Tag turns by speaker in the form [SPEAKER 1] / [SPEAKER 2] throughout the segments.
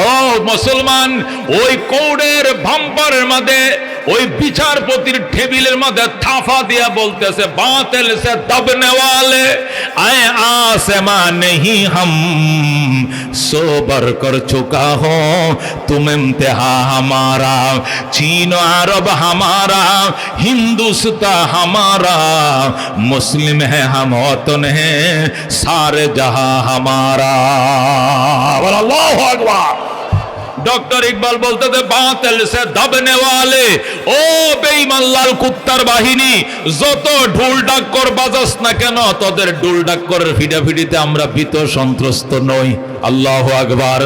[SPEAKER 1] ও মুসলমান ওই কৌড়ের ভাম্পারের মধ্যে ওই বিচারপতির টেবিলের মধ্যে থাফা দিয়া বলতেছে বাতিল সে দবনে वाले आए आसमां नहीं हम सोबर कर चुका हो तुम इम्तिहा हमारा चीन अरब हमारा हिंदुस्तान हमारा मुस्लिम है हम वतन है सारे जहां हमारा बोलो अल्लाह अकबर ডক্টর ইকবাল বলতে বাতিল সে দবনে ওয়ালে। ও বেঈমান লাল কুত্তার বাহিনী, যত ঢোল ডাক্কর বাজাস না কেন, তোদের ঢোল ডাক্করের ফিডাফিডিতে আমরা ভীত, সন্ত্রস্ত নই। আল্লাহ আকবার।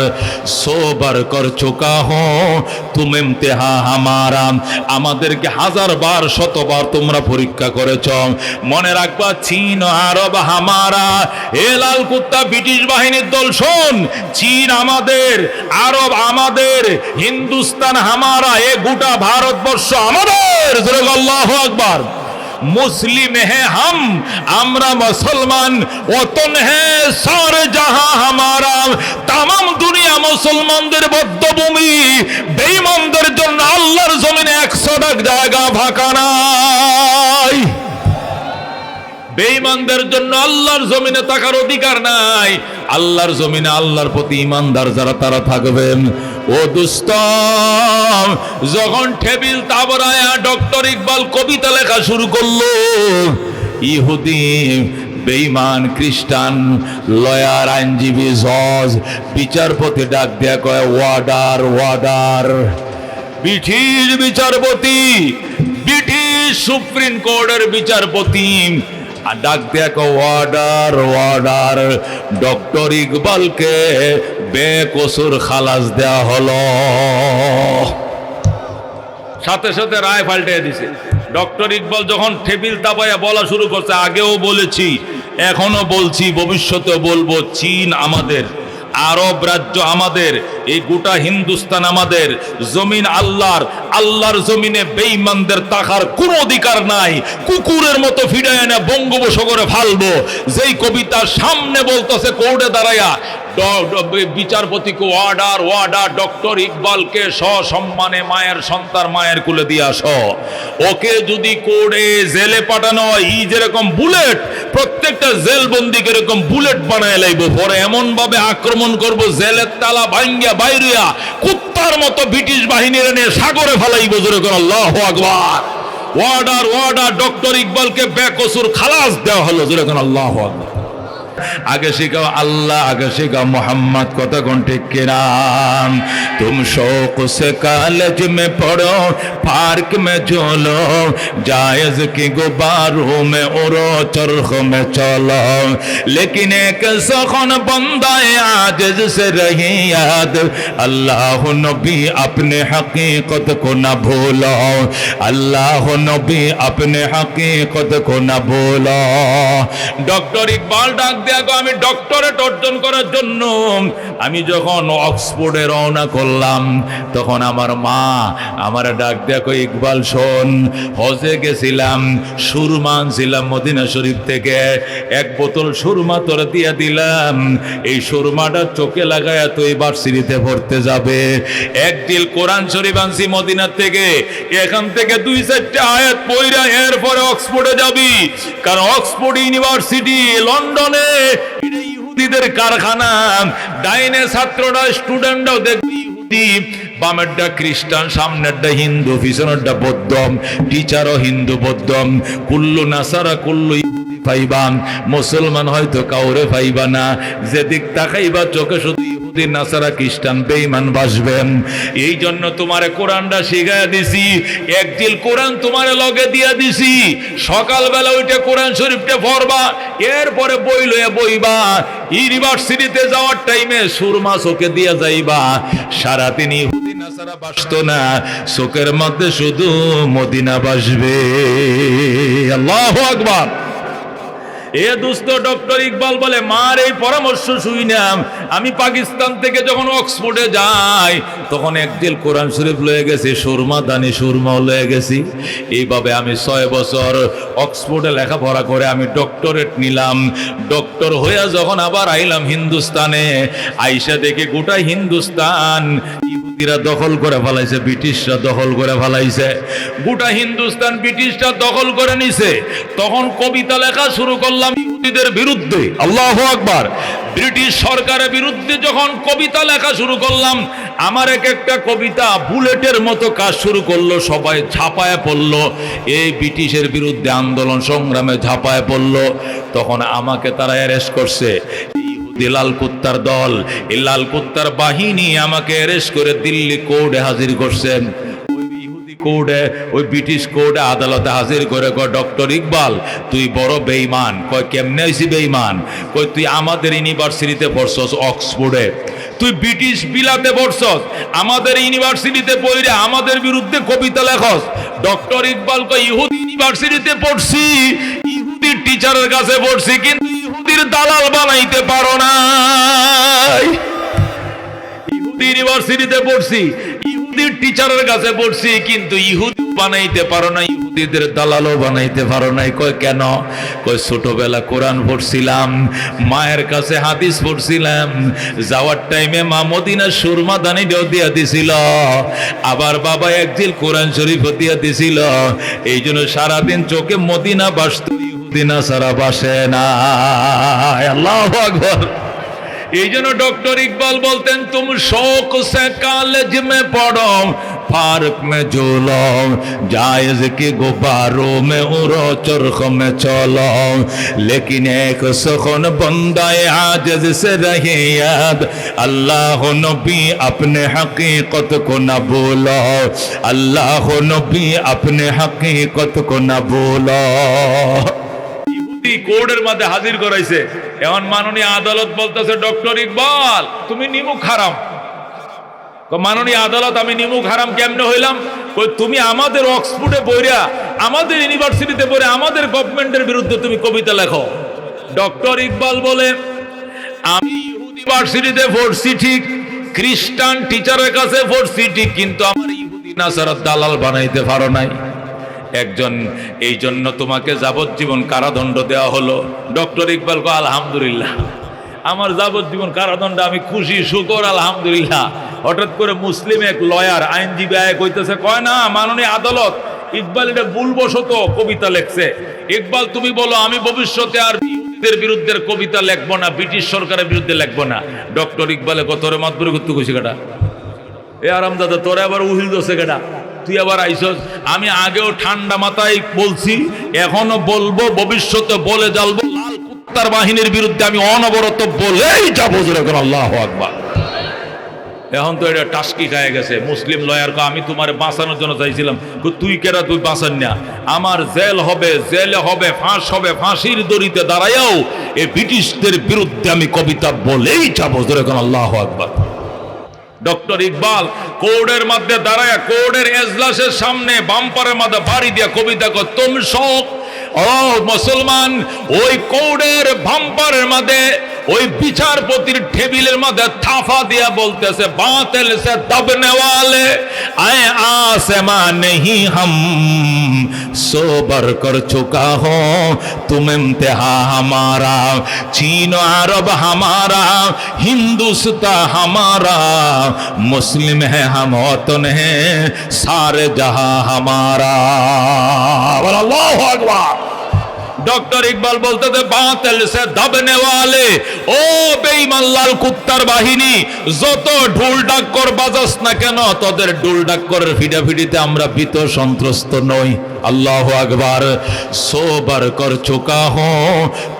[SPEAKER 1] সোবার কর চোকা হো, তুমি ইমতিহা হামারা আমাদেরকে হাজার বার, শতবার তোমরা পরীক্ষা করেছ। মনে রাখবা, চীন আরব হামারা, এ লাল কুত্তা ব্রিটিশ বাহিনীর দল, শোন, চীন আমাদের, আরব আমাদের হিন্দুস্তান হামারা, এ গোটা ভারতবর্ষ আমাদের। আল্লাহু আকবার। মুসলিম হে হাম, আমরা মুসলমান, ওতন হে সারে জাহা হামারা। তামাম দুনিয়া মুসলমানদের বদ্ধভূমি, বেঈমানদের জন্য আল্লাহর জমিনে একশো ডাক জায়গা ফাঁকা নাই। বেঈমানদের জন্য আল্লাহর জমিনে থাকার অধিকার নাই। আল্লাহর জমিনে আল্লাহর প্রতি ইমানদার যারা, তারা থাকবেন। ও দুস্ত যখন টেবিল তাবরায়া ডক্টর ইকবাল কবিতা লেখা শুরু করল, ইহুদি, বেঈমান, খ্রিস্টান, লয়ার, আইনজীবী, জজ, বিচারপতি ডাক দেয়া কয় ওয়ার্ডার ব্রিটিশ বিচারপতি, ব্রিটিশ সুপ্রিম কোর্টের বিচারপতি আর ডাক দেখো ওয়ার্ডার ওয়ার্ডার ডক্টর ইকবালকে বেকসুর খালাস দেয়া হলো। সাথে সাথে রায় পাল্টে দিছে। ডক্টর ইকবাল যখন টেবিল তাপাইয়া বলা শুরু করছে, আগেও বলেছি, এখনও বলছি ভবিষ্যতে বলব, চীন আমাদের। আরব রাজ্য আমাদের, এই গোটা হিন্দুস্তান আমাদের, জমিন আল্লাহর আল্লাহর জমিনে বেঈমানদের তাকার কোনো অধিকার নাই, কুকুরের মতো ফিরে এনে বঙ্গোপসাগরে ফালবো। যেই কবিতা সামনে বলতেছে, কোর্টে ড- বিচারপতিকে ওয়ার্ডার ওয়ার্ডার ডক্টর ইকবালকে সসম্মানে মায়ের সন্তান মায়ের কুলে দিয়ে আস। ওকে যদি কোর্টে জেলে পাঠানো হয়, ই যেরকম বুলেট, প্রত্যেকটা জেল বন্দিকে এরকম বুলেট বানায় লাইব। পরে এমন ভাবে আক্রমণ করব, জেলের তালা ভাঙ্গিয়া বাইরিয়া কুত্তার মতো ব্রিটিশ বাহিনীর এনে সাগরে ফেলাইব জোরে করে আল্লাহ আকবার। ওয়ার্ডার ওয়ার্ডার ডক্টর ইকবালকে বেকসুর খালাস দেওয়া হলো জোরে করে আল্লাহ আকবার। আগে শিখাও আল্লাহ, আগে শিখাও মোহাম্মদ কত কোন ঠিক কিরাম তুম শোক সে কলেজ মে পড়ো, পার্ক মে চলো, জায়জ কি গুবারু মে ওরো চরখ মে চলো। লেকিন এক সখন বন্দায় আজজ সে রহি ইয়াদ আল্লাহ নবী আপনি হকীকত কো না ভুলো। আল্লাহ নবী আপনি হকীকত কো না ভুলো। ডক্টর ইকবাল ডাক দেয়া আমি ডক্টরেট অর্জন করার জন্য। আমি যখন অক্সফোর্ডে রওনা করলাম, তখন আমার মা আমার ডাক কো ইকবাল, শোন, হজে গেছিলাম, সুরমা আনছিলাম মদিনা শরীফ থেকে। এক বোতল সুরমা তোরে দিয়ে দিলাম। এই সুরমাটা চোখে লাগায় তুই ভার্সিটিতে পড়তে যাবে। এক ডিল কোরআন শরীফ আনছি মদিনার থেকে। এখান থেকে দুই চারটা আয়াত পইরা এরপরে অক্সফোর্ডে যাবি। কারণ অক্সফোর্ড ইউনিভার্সিটি লন্ডনে ইহুদিদের কারখানা। ডাইনে ছাত্ররা, স্টুডেন্টরাও দেখবি ইহুদি। বামেরটা খ্রিস্টান, সামনেরটা হিন্দু, পিছনেরটা বৌদ্ধ টিচারও হিন্দু বৌদ্ধ কুল্লু নাসারা, কুল্লু মুসলমান হয়তো কাউরে পাইবা না। যেদিক তাকাইবা চোখে শুধু ইহুদি নাসারা খ্রিস্টান বেঈমান বাসবেন। এই জন্য তোমারে কোরআনটা শিখাইয়া দিছি একদিল কোরআন তোমারে লগে দিয়া দিছি। সকালবেলা ওইটা কোরআন শরীফটা পড়বা, এরপরে বই লইয়া বইবা। ইউনিভার্সিটিতে যাওয়ার টাইমে সুরমা চোখে দিয়া যাইবা। সারাদিন ইহুদি নাসারা বাসতো না, চোখের মধ্যে শুধু মদিনা বাসবে। আল্লাহ আকবার। এ দুস্থ ডক্টর ইকবাল বলে, মার এই পরামর্শ শুই নাম আমি পাকিস্তান থেকে যখন অক্সফোর্ডে যাই, তখন একদিল কোরআন শরীফ লয়ে গেছি, সুরমা, দানি সুরমাও লয়ে গেছি। এইভাবে আমি ছয় বছর অক্সফোর্ডে লেখাপড়া করে আমি ডক্টরেট নিলাম। ডক্টর হইয়া যখন আবার আইলাম হিন্দুস্তানে, আইসা দেখে গোটা হিন্দুস্তান। ইহুদিরা দখল করে ফেলাইছে, ব্রিটিশরা দখল করে ফেলাইছে। গোটা হিন্দুস্তান ব্রিটিশরা দখল করে নিছে। তখন কবিতা লেখা শুরু করলাম ইহুদিদের বিরুদ্ধে। আল্লাহ আকবার। ব্রিটিশ সরকারের বিরুদ্ধে যখন কবিতা লেখা শুরু করলাম, আমার এক একটা কবিতা বুলেটের মতো কাজ শুরু করল, সবাই ঝাঁপায় পড়ল। এই ব্রিটিশের বিরুদ্ধে আন্দোলন সংগ্রামে ঝাঁপায় পড়ল। তখন আমাকে তারা অ্যারেস্ট করছে। আদালতে হাজির করে কয়, ডক্টর ইকবাল, তুই বড় বেইমান কয়, কেমনে বেইমান কয়, তুই আমাদের ইউনিভার্সিটিতে পড়ছস অক্সফোর্ডে। তুই ব্রিটিশ বিলাতে পড়ছস, আমাদের ইউনিভার্সিটিতে পড়ে আমাদের বিরুদ্ধে কবিতা লেখস। ডক্টর ইকবাল কয়, ইহুদি ইউনিভার্সিটিতে পড়ছি ইহুদির টিচারের কাছে পড়ছি, কিন্তু ইহুদির দালাল বানাইতে পারো নাই। ইহুদি ইউনিভার্সিটিতে পড়ছি, ইহুদির টিচারের কাছে পড়ছি, কিন্তু ইহুদি বানাইতে পারো না ইহুদিদের দালালও বানাইতে পারো নাই। কয়, কেন? কয়, ছোটবেলা কোরআন পড়ছিলাম, মায়ের কাছে হাদিস পড়ছিলাম, যাওয়ার টাইমে মা মদিনা সুরমা দানি দিয়া দিছিল, আবার বাবা একজিল কোরআন শরীফ দিয়া দিছিল। এই জন্য সারাদিন চোখে মদিনা বাসত দিনা সারা বাসে না আল্লাহ আকবর এই জন্য ডক্টর ইকবাল বলতেন তুম শোক সে কালেজ মে পড়ো फारक में झूलो जायज की गुब्बारों में उड़ो चुरख में चलो लेकिन एक सुखन बंदाए आजज से रहे याद अल्लाह नबी अपने हकीकत को न भूलो अल्लाह नबी अपने हकीकत को न भूलो কোর্টের মধ্যে হাজির করাইছে। এমন মাননীয় আদালত বলতেছে, ডক্টর ইকবাল, তুমি নিমুখ হারাম। মাননীয় আদালত, আমি নিমুখ হারাম কেমনে হইলাম? তুমি আমাদের অক্সফোর্ডে পড়িয়া আমাদের ইউনিভার্সিটিতে পড়ে, আমাদের গভর্নমেন্টের বিরুদ্ধে তুমি কবিতা লেখো। ডক্টর ইকবাল বলে, আমি ইউনিভার্সিটিতে পড়ছি ঠিক, খ্রিস্টান টিচারের কাছে পড়ছি ঠিক, কিন্তু আমার ইহুদি নাসারাত দালাল বানাইতে পারো নাই। একজন, এই জন্য তোমাকে যাবজ্জীবন কারাদণ্ড দেওয়া হলো। ডক্টর ইকবাল কো আলহামদুলিল্লাহ, আমার যাবজ্জীবন কারাদণ্ড, আমি খুশি, শুকর, আলহামদুলিল্লাহ। হঠাৎ করে মুসলিম এক লয়ার, আইনজীবী আয় কইতেছে কয় না, মাননীয় আদালত, ইকবাল এটা ভুলবশত কবিতা লেখছে। ইকবাল, তুমি বলো, আমি ভবিষ্যতে আর ইহুদিদের বিরুদ্ধে কবিতা লিখব না, ব্রিটিশ সরকারের বিরুদ্ধে লিখব না। ডক্টর ইকবালে কত রে মাতবুরি করতে খুশি কাটা এ আরাম তোরে আবার উহিল দোষে কেটা তুই আবার আইসস। আমি আগেও ঠান্ডা মাথায় বলছি, এখনও বলব, ভবিষ্যতে বলে জ্বালবো, লাল কুত্তার বাহিনীর বিরুদ্ধে আমি অনবরত বলেই যাব যেরকম আল্লাহ আকবার। এখন তো এটা টাস্কি খায় গেছে, মুসলিম লয়ার আমি তোমার বাঁচানোর জন্য চাইছিলাম। তুই কেরা তুই বাঁচান না। আমার জেল হবে, জেলে হবে, ফাঁস হবে, ফাঁসির দড়িতে দাঁড়াইয়াও এই ব্রিটিশদের বিরুদ্ধে আমি কবিতা বলেই যাব যেরকম আল্লাহ আকবার। ডক্টর ইকবাল কোর্টের মধ্যে দাঁড়ায় কোর্টের এজলাসের সামনে বাম্পারের মধ্যে বাড়ি দিয়া কবিতা কর তুমি শোক ও মুসলমান, ওই কোর্টের বাম্পারের মধ্যে ওই বিচারপতির টেবিলের মধ্যে থাফা দিয়া বলতেছে বাতিল সে দবনে वाले आए आसमां नहीं हम सोबर कर चुका हो तुम इम्तिहा हमारा चीन अरब हमारा हिंदुस्तान हमारा मुस्लिम है हम वतन है सारे जहां हमारा बोल अल्लाह अकबर ডক্টর ইকবাল বলতে বাতিল সে দবনে ওয়ালে। ও বেঈমান লাল কুত্তার বাহিনী, যত ঢোল ডাক্কর বাজাস না কেন, তোদের ঢোল ডাক্করের ফিডাফিডিতে আমরা ভীত সন্ত্রস্ত নই। আল্লাহ আকবার। সোবার কর চোকা হো,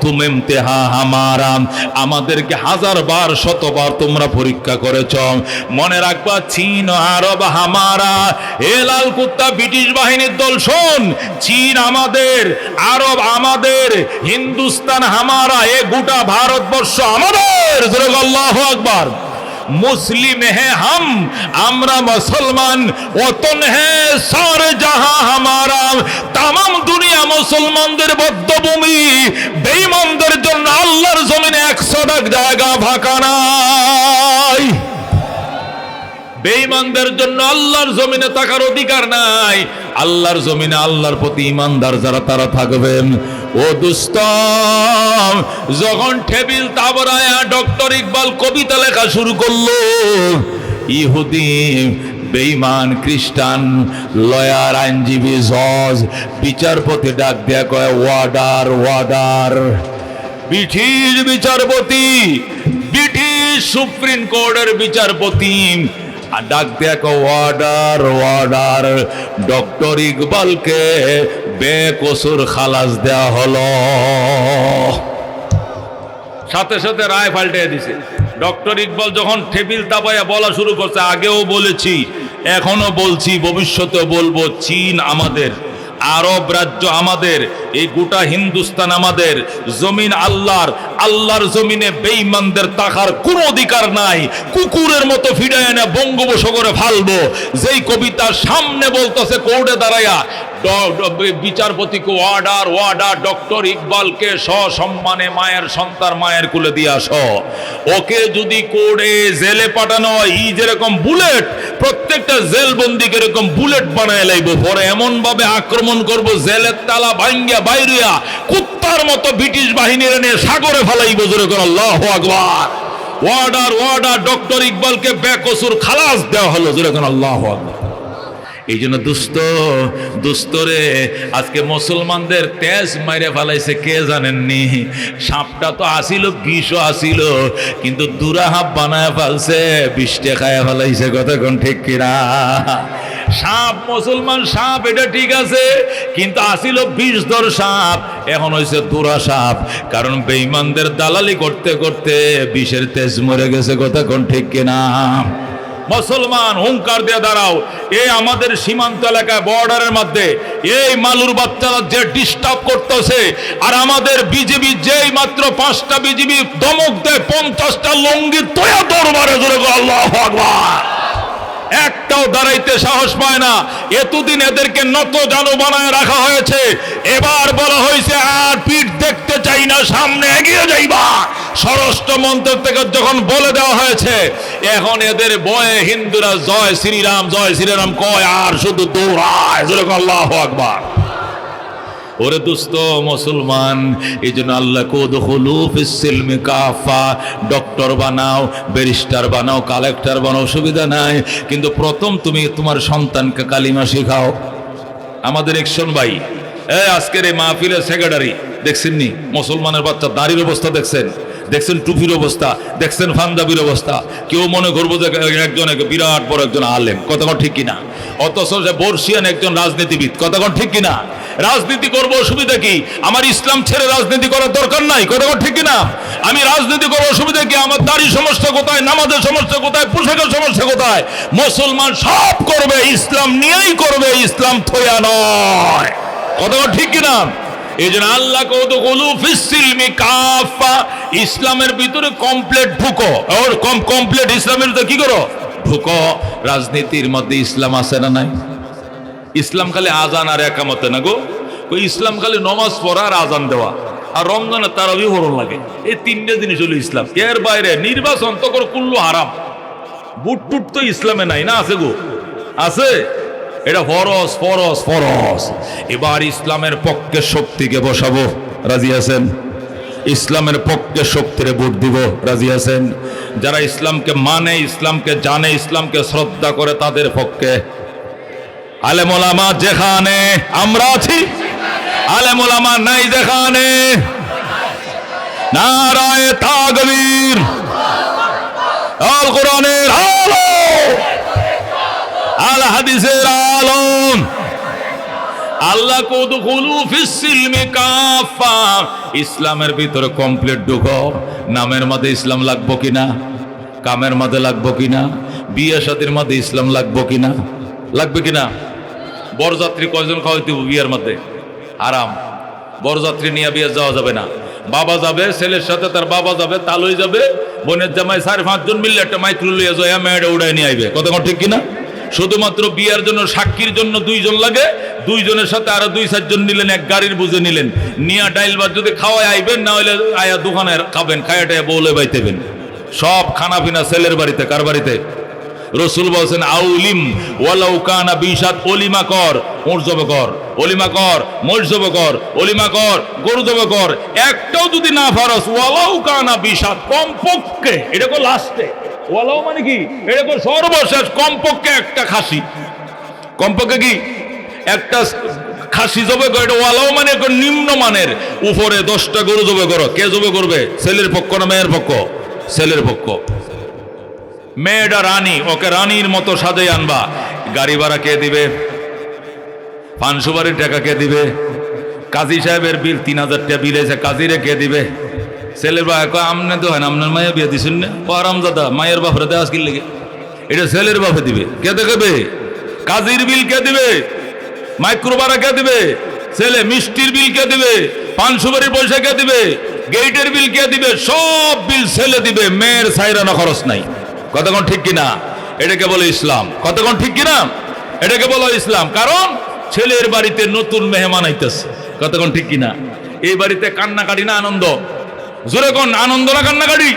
[SPEAKER 1] তুম ইমতেহা হামারা। আমাদেরকে হাজার বার, শতবার তোমরা পরীক্ষা করেছ। মনে রাখবা, চীন আরব হামারা। এ লাল কুত্তা ব্রিটিশ বাহিনীর দল, শোন, চীন আমাদের, আরব আমাদের হিন্দুস্তান হামারা, এ গোটা ভারতবর্ষ আমাদের। আকবার। মুসলিম হে হাম, আমরা মুসলমান ওতন হে সার জাহা হামারা। তাম দুনিয়া মুসলমানদের বদ্ধভূমি, বেঈমানদের জন্য আল্লাহর জমিনে ডাক জায়গা ফাঁকা নাই। বেঈমানদের জন্য আল্লাহর জমিনে থাকার অধিকার নাই। আল্লাহর জমিনে আল্লাহর প্রতি ইমানদার যারা, তারা থাকবেন। ও দুস্ত যখন টেবিল তাবরায়া ডক্টর ইকবাল কবিতা লেখা শুরু করল, ইহুদি, বেঈমান, খ্রিস্টান, লয়ার, আইনজীবী, জজ, বিচারপতি ডাক দেয়া কয় ওয়ার্ডার ওয়ার্ডার ব্রিটিশ বিচারপতি, ব্রিটিশ সুপ্রিম কোর্টের বিচারপতি আর ডাক দেখো ওয়ার্ডার অর্ডার ডক্টর ইকবালকে বেকসুর খালাস দেওয়া হলো। সাথে সাথে রায় পাল্টে দিছে। ডক্টর ইকবাল যখন টেবিল তাপায়া বলা শুরু করছে, আগেও বলেছি, এখনও বলছি ভবিষ্যতে বলব, চীন আমাদের। আরব রাজ্য আমাদের, এই গোটা হিন্দুস্তান আমাদের, জমিন আল্লাহর আল্লাহর জমিনে বেঈমানদের তাকার কোনো অধিকার নাই, কুকুরের মতো ফিরে এনে বঙ্গোপসাগরে ফালবো, যেই কবিতা সামনে বলতেছে, কোর্টে দাঁড়াইয়া বিচারপতিকে অর্ডার অর্ডার ডক্টর ইকবালকে সসম্মানে মায়ের সন্তান মায়ের কুলে দিয়ে আস। ওকে যদি কোর্টে জেলে পাঠানো হয়, ই যেরকম বুলেট, প্রত্যেকটা জেল বন্দিকে এরকম বুলেট বানায় লাইব, পরে এমন ভাবে আক্রমণ করব, জেলের তালা ভাঙ্গিয়া বাইরিয়া কুত্তার মতো ব্রিটিশ বাহিনীর এনে সাগরে ফেলাইব, জোরে করে আল্লাহ আকবার। ওয়ার্ডার ওয়ার্ডার ডক্টর ইকবালকে বেকসুর খালাস দেওয়া হলো, জোরে করে আল্লাহ আকবার। এই জন্য দুস্থ দুস্তরে আজকে মুসলমানদের তেজ মাইরে ফেলাইছে, কে জানেননি? সাপটা তো আসিল, বিষও আসিল, কিন্তু দুরাহাপ বানায় ফেলছে, বিষটে খায় ফেলাইছে, কতক্ষণ ঠিক কিনা? সাপ, মুসলমান সাপ, এটা ঠিক আছে, কিন্তু আসিল বিষ ধর সাপ, এখন হয়েছে দুরা সাপ, কারণ বেঈমানদের দালালি করতে করতে বিষের তেজ মরে গেছে, কতক্ষণ ঠিক কিনা? মুসলমান হুঙ্কার দিয়ে দাঁড়াও। এই আমাদের সীমান্ত এলাকায় বর্ডারের মধ্যে এই মালুর বাচ্চারা যে ডিস্টার্ব করতেছে আর আমাদের বিজেপি যেই মাত্র পাঁচটা বিজেপি দমক দেয় পঞ্চাশটা লঙ্গি তোয়া দরবারে গো, আল্লাহ আকবার। একটাও দাঁড়াইতে সাহস পায় না। এতদিন এদেরকে নত জানো বানায় রাখা হয়েছে। এবার বলা হয়েছে, আর পিঠ দেখতে চাই না, সামনে এগিয়ে যাইবা। স্বরাষ্ট্র মন্ত্র থেকে যখন বলে দেওয়া হয়েছে, এখন এদের বয়ে হিন্দুরা, জয় শ্রীরাম জয় শ্রীরাম, কয় আর শুধু দৌড়ায়। আকবার। ওরে দুস্থ মুসলমান, এই জন্য আল্লাহ কোদখলু ফিসিলমি কাফা, ডক্টর বানাও, ব্যারিস্টার বানাও, কালেক্টর বানাও সুবিধা নাই। কিন্তু প্রথম তুমি তোমার সন্তানকে কালিমা শেখাও। আমাদের একশন ভাই, এ আজকের এই মাহফিলের সেক্রেটারি দেখছেন নি? মুসলমানের বাচ্চা দাড়ির অবস্থা দেখছেন। দেখছেন টুপির অবস্থা, দেখছেন ফান্দাবির অবস্থা। কেউ মনে করব যে একজন এক বিরাট বড় একজন আলেম। কতক্ষণ ঠিক কিনা? অথচ বর্ষিয়ান একজন রাজনীতিবিদ। কতক্ষণ ঠিক কিনা? রাজনীতি করব, অসুবিধা কি? আমার ইসলাম ছেড়ে রাজনীতি করার দরকার নাই কতক্ষণ ঠিক কিনা? আমি রাজনীতি করব, অসুবিধা কি? আমার দাড়ি সমস্যা কোথায়? নামাজের সমস্যা কোথায়? পোশাকের সমস্যা কোথায়? মুসলমান সব করবে, ইসলাম নিয়েই করবে, ইসলাম থইয়া নয়। কতক্ষণ ঠিক কিনা? এই জন্য আল্লাহ কাফা ইসলামের ভিতরে কমপ্লিট ঢুকো। কম কমপ্লিট ইসলামের ভিতরে কি করো? ঢুকো। রাজনীতির মধ্যে ইসলাম আছে না নাই? ইসলাম খালি আজান আর একামতে না গো। ওই ইসলাম খালি নমাজ পড়া আর আজান দেওয়া। আর রমজানে তারাবি হরণ লাগে। এই তিনটে জিনিস হলো ইসলাম। এর বাইরে? নির্বাচন তো করে কুল্লু হারাম। বুট টুট তো ইসলামে নাই না আছে গো। আছে? এটা ফরস ফরস ফরস এবার ইসলামের পক্ষে শক্তিকে বসাবো। রাজি আছেন? ইসলামের পক্ষে শক্তিরে ভোট দিব। রাজি আছেন? যারা ইসলামকে মানে ইসলামকে জানে, ইসলামকে শ্রদ্ধা করে তাদের পক্ষে আলেমোলামা যেখানে আমরা আছি, আলেমোলামা নাই যেখানে। নারায় তাগবীর কাফা ইসলামের ভিতরে কমপ্লিট ঢুকো নামের মধ্যে ইসলাম লাগবো কিনা? কামের মধ্যে লাগবো কিনা? বিয়ে সাথীর মধ্যে ইসলাম লাগবো কিনা? লাগবে কিনা? বরযাত্রী কয়জন খাওয়াইতে হবে বিয়ের মধ্যে? আরাম। বরযাত্রী নিয়ে বিয়ে যাওয়া যাবে না। বাবা যাবে, ছেলের সাথে তার বাবা যাবে, তালই যাবে, বোনের জামাই চার পাঁচজন মিললে একটা মাইক্রো লইয়া যায় মেয়েটা উড়াই নিয়ে আইবে। কত ঠিক কিনা? শুধুমাত্র বিয়ার জন্য সাক্ষীর জন্য দুইজন লাগে, দুইজনের সাথে আরও দুই, চারজন নিলেন, এক গাড়ির বুঝে নিলেন। নিয়া ডাইল ভাত যদি খাওয়ায় আইবেন, না হলে আয়া দোকানে খাবেন, খায়াটায় বউলে বাইতেবেন। সব খানা পিনা ছেলের বাড়িতে, কার বাড়িতে? রসুল বলছেন, আউলিম, ওয়ালাউ কানা বিশাত অলিমা কর মোরজব কর অলিমা কর মোরজব কর অলিমা কর গরুজব কর, একটাও যদি না ফারস, ওয়ালাউ কানা বিশাত কমপক্ষে, এটা কো লাস্টে, ওয়ালাউ মানে কি? এটা কো সর্বশেষ কমপক্ষে একটা খাসি, কমপক্ষে কি? একটা খাসি জবে করো, এটা ওয়ালাও মানে নিম্ন মানের, উপরে দশটা গরু জবে করো, কে জবে করবে? ছেলের পক্ষ না মেয়ের পক্ষ? ছেলের পক্ষ। মেয়েটা রানী, ওকে রানীর মতো সাজে আনবা। গাড়ি ভাড়া কে দিবে? পাঁচশো টাকা কে দিবে? কাজী সাহেবের বিল তিন হাজার টাকা, বিল এসে কাজীরে কে দিবে? ছেলের বা কয়, আমনে তো হয় না আপনার মায়ের বিয়ে দিছেন না? ও, আরামজাদা, মায়ের বাপরে দেওয়া আজকের লেগে। এটা ছেলের বাপে দিবে। কে দেখাবে? কাজীর বিল কে দিবে? মাইক্রো ভাড়া কে দিবে? ছেলে মিষ্টির বিল কে দিবে? পাঁচশো বাড়ির পয়সা কে দিবে? গেটের বিল কে দিবে? সব বিল ছেলে দিবে। মেয়ের সাইরানা খরচ নাই। কতক্ষণ ঠিক কিনা? এটাকে বলে ইসলাম। কতক্ষণ ঠিক কিনা? এটাকে বলো ইসলাম। কারণ ছেলের বাড়িতে নতুন মেহমান আইতেছে। কতক্ষণ ঠিক কিনা? এই বাড়িতে কান্নাকাটি না আনন্দ? জোরে কোন, আনন্দ না কান্নাকাটি?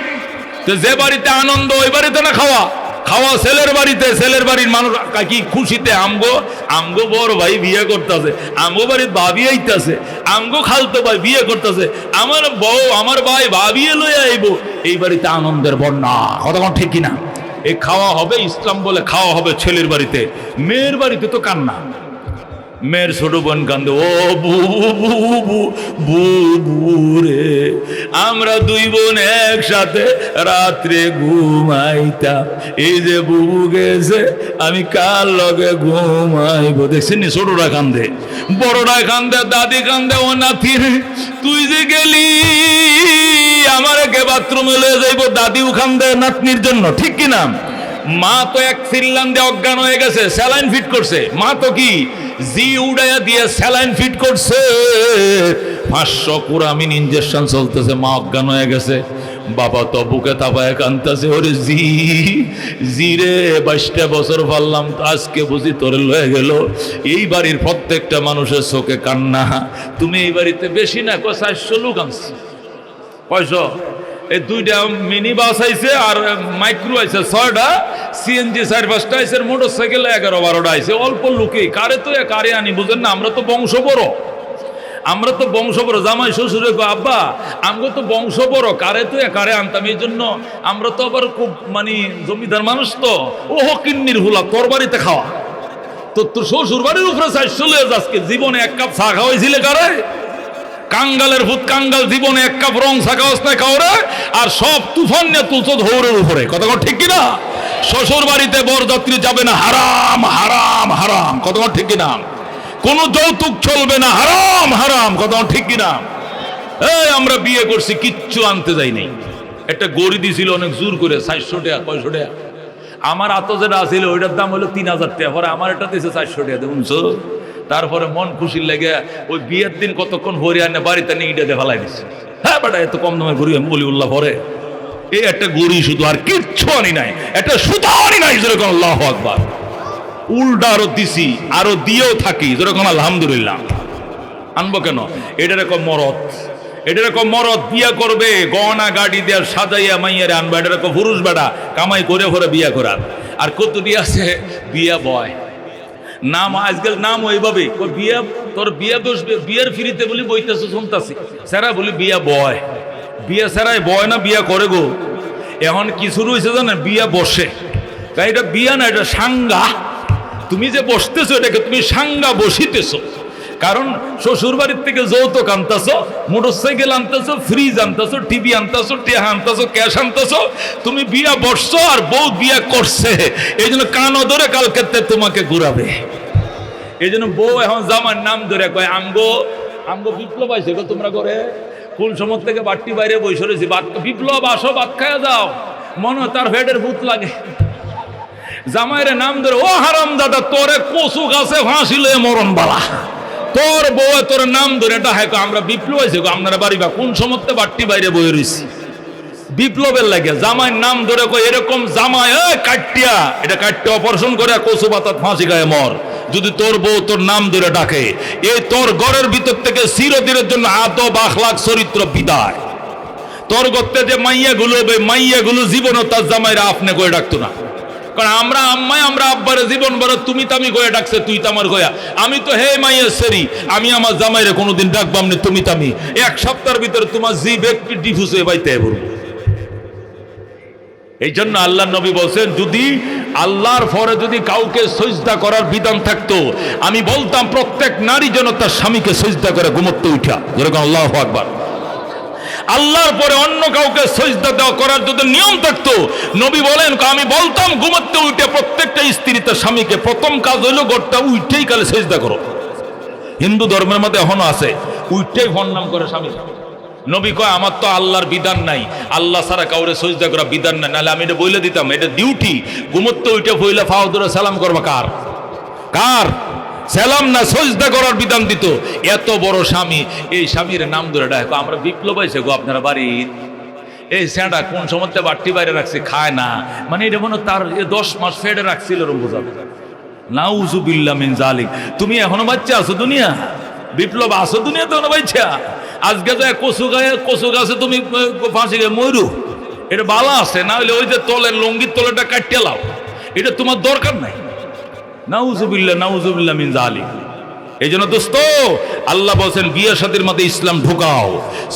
[SPEAKER 1] যে বাড়িতে আনন্দ, ওই বাড়িতে না খাওয়া? খাওয়া ছেলের বাড়িতে, ছেলের বাড়ির মানুষ কি খুশিতে, আমগো আমগো বড় ভাই বিয়ে করতেছে, আমগো বাড়ির ভাবি আইতাছে, আমগো খালতো ভাই বিয়ে করতেছে, আমার বউ, আমার ভাই ভাবিয়ে লই আইবো, এই বাড়িতে আনন্দের বন্যা। কতক্ষণ ঠিক কিনা? এ খাওয়া হবে ইসলাম বলে, খাওয়া হবে ছেলের বাড়িতে, মেয়ের বাড়িতে তো কান্না। মেয়ের ছোট বোন কান্দে ও বু বু বু বু বু রে আমরা দুই বোন একসাথে রাত্রে ঘুমাইতাম। এই যে বুবু গেছে আমি কার লগে ঘুমাইব? দেখছেন নি ছোটরা কান্দে বড়রা কান্দে দাদি কান্দে ও রে, তুই যে গেলি আমার কে বাথরুমে লয়ে যাইব? দাদিও কান্দে নাতনির জন্য ঠিক কি না? মা তো এক দিয়ে অজ্ঞান হয়ে গেছে, স্যালাইন ফিট করছে। মা তো কি? জি উড়াইয়া দিয়ে স্যালাইন ফিট করছে। পাঁচশো কুরামিন ইঞ্জেকশন চলতেছে, মা অজ্ঞান হয়ে গেছে। বাবা তো বুকে তাপায় কানতেছে ওরে জি জি রে, বাইশটা বছর পারলাম আজকে বুঝি তোরে লয়ে গেল। এই বাড়ির প্রত্যেকটা মানুষের চোখে কান্না। তুমি এই বাড়িতে বেশি না, কয় চারশো লোক আনছি। কয়শো? এই দুইটা মিনি বাস আইছে আর মাইক্রো আইছে, ছয়টা। সিএনজি চার পাঁচটা আইছে মোটর সাইকেল এগারো বারোটা আইছে। অল্প লোকেই। কারে তো কারে আনি, বুঝেন না? আমরা তো বংশ বড় আমরা তো বংশ বড় জামাই, শ্বশুরে আব্বা আমরা তো বংশ বড় কারে তো কারে আনতাম? এই জন্য আমরা তো আবার খুব মানে জমিদার মানুষ তো। ও কিন্নির হুলা, তোর বাড়িতে খাওয়া। তো তোর শ্বশুর বাড়ির উপরে চাই চলে আজকে। জীবনে এক কাপ চা খাওয়াইছিলে কারে? কাঙ্গালের ভূত কাঙ্গাল জীবনে এক কাপ রং থাকা অবস্থায় খাওয়ারে আর সব তুফান নিয়ে তুলছ ধৌরের উপরে। কতক্ষণ ঠিক কিনা? শ্বশুর বাড়িতে বরযাত্রী যাবে না, হারাম হারাম হারাম। কতক্ষণ ঠিক কিনা? কোন যৌতুক চলবে না, হারাম হারাম। কতক্ষণ ঠিক কিনা? এই, আমরা বিয়ে করছি, কিচ্ছু আনতে যাই নাই। একটা গড়ি দিছিল অনেক জোর করে, চারশো টাকা, কয়শো টাকা। আমার আত যেটা আছিল, ওইটার দাম হলো তিন হাজার টাকা। পরে আমার এটা দিয়েছে চারশো টাকা দেখুন তারপরে মন খুশি লেগে ওই বিয়ের দিন কতক্ষণ হরিয়ানা বাড়িতে নিয়ে ইটাতে ফেলাই দিচ্ছে হ্যাঁ বেটা, এত কম দামে ঘুরি আমি বলি উল্লাহ পরে এই একটা গড়ি শুধু আর কিচ্ছু আনি নাই, একটা সুতাও আনি নাই, যেরকম আল্লাহ আকবার। উল্টা আরও দিছি, আরও দিয়েও থাকি, যেরকম আলহামদুলিল্লাহ। আনব কেন? এটা রকম মরদ। এটা রকম মরদ, বিয়া করবে গহনা গাড়ি দিয়া সাজাইয়া মাইয়ারে আনব। এটা রকম পুরুষ বেড়া কামাই করে করে বিয়া করার। আর কত আছে? বিয়া বয়। নাম আজকাল নাম ওইভাবে। বিয়া, তোর বিয়া বসবে বিয়ের ফিরিতে বলি বইতেছে, শুনতাছি। স্যারা বলি বিয়া বয়। বিয়া স্যারাই বয় না বিয়া করে গো। এখন কিছু রয়েছে জানেন, বিয়া বসে। তাই এটা বিয়া না, এটা সাঙ্গা। তুমি যে বসতেছো, এটাকে তুমি সাঙ্গা বসিতেছো। কারণ শ্বশুর বাড়ির থেকে যৌতুক আনতেছো মোটর সাইকেল আনতেছো ফ্রিজ আনতেছো টিভি আনতেছো, টেহা আনতেছো ক্যাশ আনতেছো, তুমি বিয়া বসছো আর বউ বিয়া করছে। এই জন্য কানও ধরে কালকে তোমাকে ঘুরাবে। এই জন্য বউ এখন জামার নাম ধরে কয়, আমগো আমগো বিপ্লব আইছে গো তোমরা করে ফুল সমত থেকে বাট্টি বাইরে বসে রয়েছি। বাত বিপ্লব, আসো, ভাত খাইয়া যাও। মনে তার ফেটের ভূত লাগে। জামাইরে নাম ধরে, ও হারাম দাদা তোরে কচু গাছে ফাঁসিলে মরণ বালা তোর বউ তোর নাম ধরে এটা আমরা বিপ্লব হয়েছে আপনারা বাড়ি বা কোন সমস্ত বাট্টি বাইরে বয়ে রয়েছি? বিপ্লবের লাগে, জামাইয়ের নাম ধরে কই এরকম জামাই কাটিয়া এটা কাটতে অপারেশন করে, কচু পাতাত ফাঁসি গায়ে মর। যদি তোর বউ তোর নাম ধরে ডাকে এই তোর ঘরের ভিতর থেকে চিরদিনের জন্য আদব আখলাক চরিত্র বিদায়। তোর গত্তে যে মাইয়া গুলো মাইয়া গুলো জীবনও তার জামাইরা আপনি করে ডাকতো না। কারণ আমরা আম্মাই আমরা আব্বারে জীবন বড় তুমি তামি করে ডাকছে তুই তামার গয়া। আমি তো হে মাইয়া সেরি, আমি আমার জামাইরে কোনোদিন ডাকবাম না তুমি তামি এক সপ্তাহের ভিতরে তোমার জি ব্যক্তি ডিফুস হয়ে বাইতে বলব এই জন্য আল্লাহ নবী বলছেন, যদি আল্লাহর পরে যদি কাউকে সজদা করার বিধান থাকতো, আমি বলতাম প্রত্যেক নারী যেন তার স্বামীকে সজদা করে ঘুমোতে উঠা। যেরকম আল্লাহ আকবার। আল্লাহর পরে অন্য কাউকে সজদা দেওয়া করার যদি নিয়ম থাকতো, নবী বলেন আমি বলতাম, ঘুমাতে উঠে প্রত্যেকটা স্ত্রী তার স্বামীকে প্রথম কাজ হইল গোটটা উঠেই কালে সজদা করো। হিন্দু ধর্মের মধ্যে এখনও আছে উঠেই ফোন নাম করে স্বামী। নবী কয়, আমার তো আল্লাহর বিধান নাই, আল্লাহ সারা কাউরে সজদা করা বিধান নাই, নাহলে আমি এটা বলে দিতাম, এটা ডিউটি ঘুমোতে উঠে ফইলা ফাউদুরা সালাম করবা কার? কার? সালাম না সজদা করার বিধান দিত। এত বড় স্বামী, এই স্বামীর নাম ধরে ডাকো আমরা বিপ্লব হয়েছে গো আপনারা বাড়ির এই স্যাঁটা কোন সময় বাট্টি বাইরে রাখছে, খায় না। মানে এটা মনে তার দশ মাস ফেডে রাখছিল এরকম বোঝাবে নাউজুবিল্লা মিন জালিক তুমি এখনও বাচ্চা আছো দুনিয়া? বিপ্লব আছো দুনিয়া তো বাচ্চা? আজকে তো কচু গায়ে, কচু গাছে তুমি ফাঁসি গায়ে ময়ূর? এটা বালা আছে, না হলে ওই যে তলের লঙ্গির তলেটা কাটিয়ে লাও এটা তোমার দরকার নাই। নাউজুবিল্লা নাউজুবিল্লা মিন জালিক এই জন্য দোস্ত, আল্লাহ বলছেন, বিয়ে সাথীর মধ্যে ইসলাম ঢুকাও।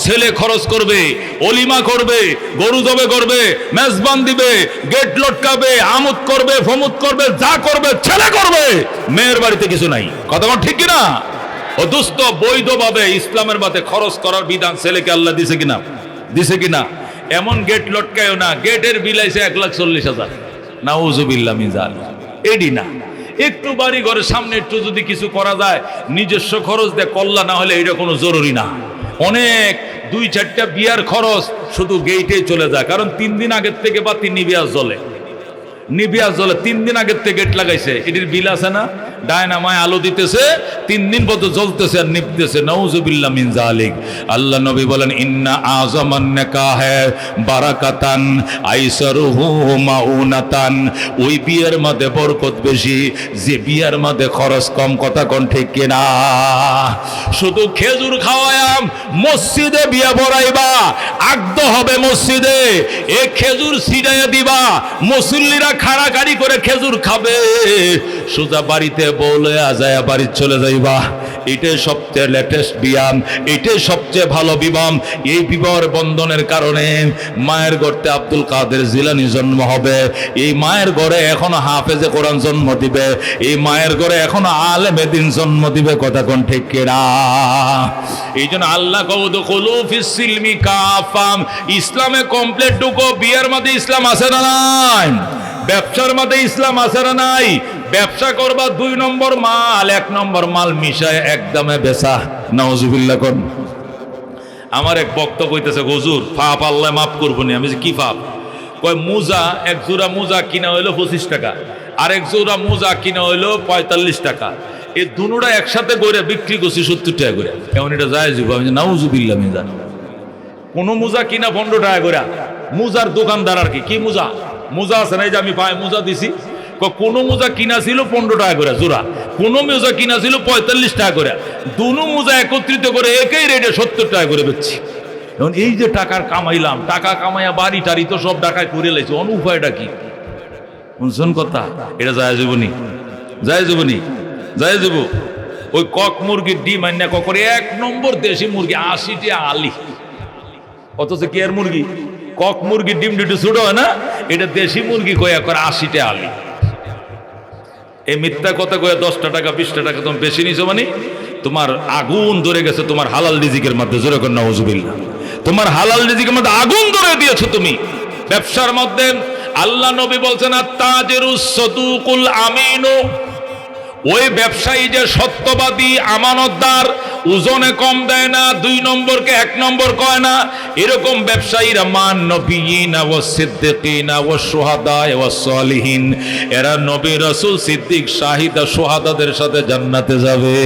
[SPEAKER 1] ছেলে খরচ করবে, অলিমা করবে, গরু জবে করবে, মেজবান দিবে, গেট লটকাবে, আমুদ করবে ফমুদ করবে, যা করবে, ছেলে করবে। মেয়ের বাড়িতে কিছু নাই। কথা বল ঠিক কিনা? ও দোস্ত, বৈধভাবে ইসলামের মধ্যে খরচ করার বিধান ছেলেকে আল্লাহ দিছে কিনা? দিছে কিনা? এমন গেট লটকায়ও না, গেটের বিলাইছে এক লাখ চল্লিশ হাজার। নাউজুবিল্লাহ মিজাল এডি না। একটু বাড়ি ঘরের সামনে একটু যদি কিছু করা যায়, নিজস্ব খরচ দেয় কল্লা না হলে এটা কোনো জরুরি না। অনেক, দুই চারটা বিয়ার খরচ শুধু গেইটে চলে যায়। কারণ তিন দিন আগের থেকে বাতি নিবিয়াস জলে নিবিয়াস জলে তিন দিন আগের থেকে গেট লাগাইছে। এটির বিল আছে না? ডায়নামায় আলো দিতেছে, তিন দিন পর্যন্ত জ্বলতেছে আর নিপতেছে নওজুবিল্লাহ মিন জালিক আল্লাহ নবী বলেন, ইন্না আযমান নিকাহ বারাকাতান, আইসারুহু মাউনাতান। ওই বিয়ের মধ্যে বরকত বেশি, যে বিয়ের মধ্যে খরচ কম, কথা কোন ঠিক কিনা? শুধু খেজুর খাওয়ায়াম মসজিদে বিয়ে বড়াইবা আগদ হবে মসজিদে। এ খেজুর ছিটাইয়া দিবা, মুসল্লিরা খাড়াখাড়ি করে খেজুর খাবে। সোজা বাড়িতে বলে আজায়া বাড়ি চলে যাইবা। এটাই সবচেয়ে লেটেস্ট বিয়াম এটাই সবচেয়ে ভালো বিবাম। এই বিবাহের বন্ধনের কারণে মায়ের গড়তে আব্দুল কাদের জিলানি জন্ম হবে। এই মায়ের ঘরে এখনও হাফেজে কোরআন জন্ম দিবে। এই মায়ের ঘরে এখনও আলেমে দিন জন্ম দিবে। কথা কোন ঠিক কেনা এই জন্য আল্লাহ কৌদ কলু ফিসিলমি কাফাম। ইসলামে কমপ্লিট ঢুকো, বিয়ের মধ্যে ইসলাম আছে না নাই? ব্যবসার মধ্যে ইসলাম আছে না নাই? ব্যবসা করবা দুই নম্বর মাল, এক নম্বর মাল মিশায় একদমে বেচা। নওজুবিল্লাহ কোন। আমার এক বক্তব্য হইতেছে গজুর ফাপ আল্লাহ মাফ করব নি। আমি কি ফাপ কয়, মুজা, এক জোড়া মুজা কিনা হইল পঁচিশ টাকা, আর এক জোড়া মুজা কিনা হইল পঁয়তাল্লিশ টাকা। এই দুটা একসাথে করে বিক্রি করছি সত্তর টাকা করে এমন এটা যায় যাব আমি নাউজুবিল্লাহ আমি জানি কোনো মুজা কিনা পনেরো টাকা করে মুজার দোকানদার আর কি। কি মুজা? মুজা আছে না যে আমি পায়ে, মুজা দিছি। কোনো মোজা কিনা ছিল পনেরো টাকা করে, জোড়া। কোনো মোজা কিনা ছিল পঁয়তাল্লিশ টাকা করে। দুনো মোজা একত্রিত করে একই রেটে সত্তর টাকা করে বেচছি। এখন এই যে টাকার কামাইলাম, টাকা কামাইয়া বাড়ি টাড়ি তো সব টাকায় করে লাইছে অন উপায়টা কি? শুনছেন কথা? এটা যায় যাবনি? যায় যাবনি? যায় যাব? ওই কক মুরগির ডিম আন্যা ককরে এক নম্বর দেশি মুরগি, আশিটি আলি। অথচ কি এর মুরগি? কক মুরগি ডিম ডিটু ছোট হয় না? এটা দেশি মুরগি কয়া করে আশিটা আলি। এই মিথ্যা কথা কয়ে দশটা টাকা, বিশটা টাকা তুমি বেশি নিছো মানে? তোমার আগুন ধরে গেছে, তোমার হালাল রিজিকের মধ্যে, জোরে কন্যা হজুবিল্লা তোমার হালাল রিজিকের মধ্যে আগুন ধরে দিয়েছ তুমি। ব্যবসার মধ্যে আল্লাহ নবী বলছেন আমিনু। ওই ব্যবসায়ী যে সত্যবাদী, আমানতদার ওজনে কম দেয় না, দুই নম্বরকে এক নম্বর কয় না। এরকম ব্যবসায়ীরা মান নবীনা ও সিদ্দিকিনা ও সোহাদা ও সলিহীন। এরা নবী রসুল সিদ্দিক শাহিদা সোহাদাদের সাথে জান্নাতে যাবে।